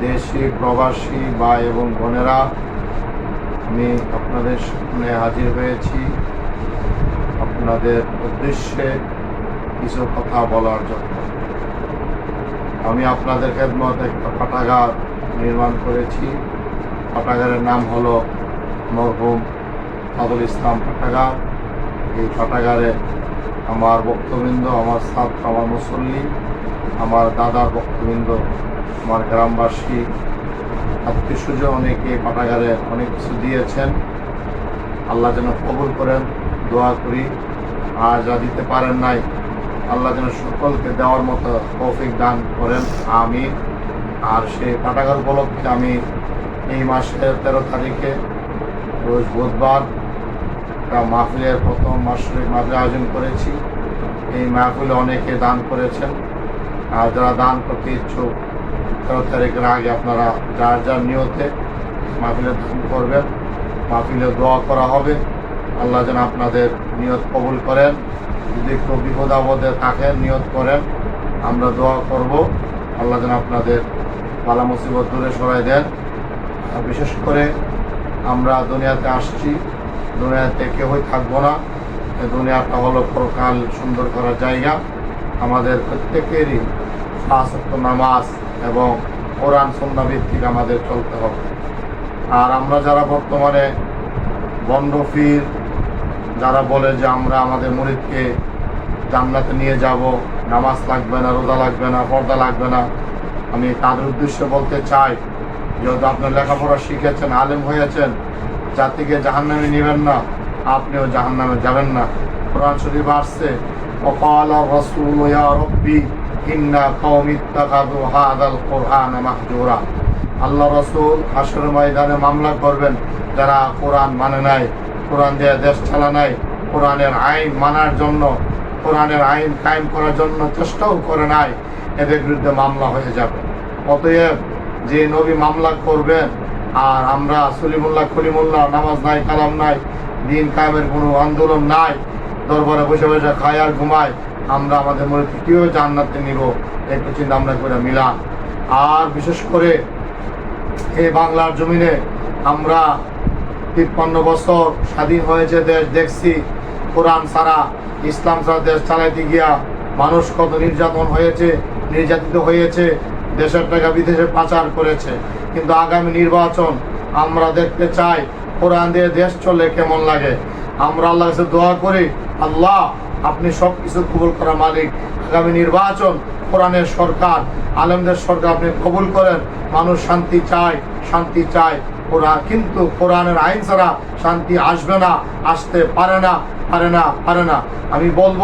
দেশি, প্রবাসী ভাই এবং বোনেরা, আমি আপনাদের সামনে হাজির হয়েছি। আপনাদের উদ্দেশ্যে কিছু কথা বলার জন্য। আমি আপনাদের খেদমত একটা পাঠাগার নির্মাণ করেছি। পাঠাগারের নাম হলো মরহুম সাদুল ইসলাম পাঠাগার। এই পাঠাগারে আমার বক্তবৃন্দ, আমার ছাত্র আমার মুসল্লি, আমার দাদার বক্তবৃন্দ, আমার গ্রামবাসী আত্মীয় অনেকে পাঠাগারে অনেক কিছু দিয়েছেন। আল্লাহ যেন কবুল করেন, দোয়া করি। আর যা দিতে পারেন নাই। আল্লাহ যেন সকলকে দেওয়ার মতো তৌফিক দান করেন। আমি আর সেই পাঠাগার উপলক্ষে আমি এই মাসের তেরো তারিখে, রোজ বুধবার একটা মাহফিলের প্রথম মাসিক মাহফিল আয়োজন করেছি। এই মাহফিলে অনেকে দান করেছেন। আর যারা দান করতে ইচ্ছুক, তেরো তারিখের আগে আপনারা যার যার নিয়তে মাহফিলে দান করবেন। মাহফিলে দোয়া করা হবে। আল্লাহ যেন আপনাদের নিয়ত কবুল করেন। যদি একটু বিপদ আপদে থাকেন, নিয়ত করেন। আমরা দোয়া করব। আল্লাহ যেন আপনাদের বালা মুসিবত দূরে সরাই দেন। বিশেষ করে আমরা দুনিয়াতে আসছি। দুনিয়াতে কেউই থাকব না। দুনিয়াটা হলো প্রকাল সুন্দর করার জায়গা। আমাদের প্রত্যেকেরই শাসক্ত নামাজ এবং কোরআন সন্ধ্যা ভিত্তিক আমাদের চলতে হবে। আর আমরা যারা বর্তমানে বন্ডফির যারা বলে যে আমরা আমাদের মুরিদকে জান্নাতে নিয়ে যাব, নামাজ লাগবে না, রোজা লাগবে না, পর্দা লাগবে না, আমি তাদের উদ্দেশ্যে বলতে চাই, যেহেতু আপনার লেখাপড়া শিখেছেন, আলেম হয়েছেন জাতিকে জাহান্নামে নেবেন না আপনিও জাহান্নামে যাবেন না কোরআন শরীফ আসছে وقال الرسول يا ربي إن قوم اتخذوا هذا القرآن مهجورا আল্লাহ রসুল হাসর ময়দানে মামলা করবেন যারা কোরআন মানে নাই কোরআন দিয়ে দেশ চালা নাই কোরআনের আইন মানার জন্য কোরআনের আইন কায়েম করার জন্য চেষ্টাও করে নাই এদের বিরুদ্ধে মামলা হয়ে যাবে অতএব যে নবী মামলা করবেন আর আমরা সলিমুল্লাহ খলিমুল্লাহ, নামাজ নাই, কালাম নাই, দিন কায়েমের কোনো আন্দোলন নাই। দরবারে বসে বসে খাই আর ঘুমাই আমরা আমাদের মনে তৃতীয় জান্নাতে নিব। একটু চিন্তা আমরা করে মিলাম আর বিশেষ করে এই বাংলার জমিনে আমরা তিপ্পান্ন বছর স্বাধীন হয়েছে দেশ দেখছি। কোরআন সারা ইসলাম সারা দেশ চালাইতে গিয়া মানুষ কত নির্যাতন হয়েছে, নির্যাতিত হয়েছে। দেশের টাকা বিদেশে পাচার করেছে। কিন্তু আগামী নির্বাচন আমরা দেখতে চাই, কোরআন দিয়ে দেশ চলে কেমন লাগে। আমরা আল্লাহ কাছে দোয়া করি, আল্লাহ, আপনি সব কিছু কবুল করা মালিক। আগামী নির্বাচন কোরআনের সরকার, আলমদের সরকার আপনি কবুল করেন। মানুষ শান্তি চায় শান্তি চায়। কোরআন কিন্তু কোরআনের আইন ছাড়া শান্তি আসবে না, আসতে পারে না পারে না পারে না। আমি বলব,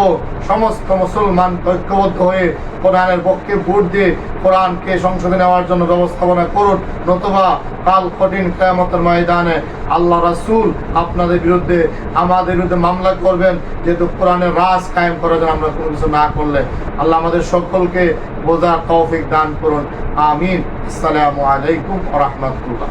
সমস্ত মুসলমান ঐক্যবদ্ধ হয়ে কোরআনের পক্ষে ভোট দিয়ে কোরআনকে সংসদে নেওয়ার জন্য ব্যবস্থাপনা করুন, নতুবা কাল কঠিন কেয়ামতের ময়দানে আল্লাহ রাসুল আপনাদের বিরুদ্ধে, আমাদের বিরুদ্ধে মামলা করবেন, যেহেতু কোরআনের রাজ কায়েম করার জন্য আমরা কোনো কিছু না করলে। আল্লাহ আমাদের সকলকে বোঝার তৌফিক দান করুন। আমিন। আসসালামু আলাইকুম রাহমাতুল্লাহ।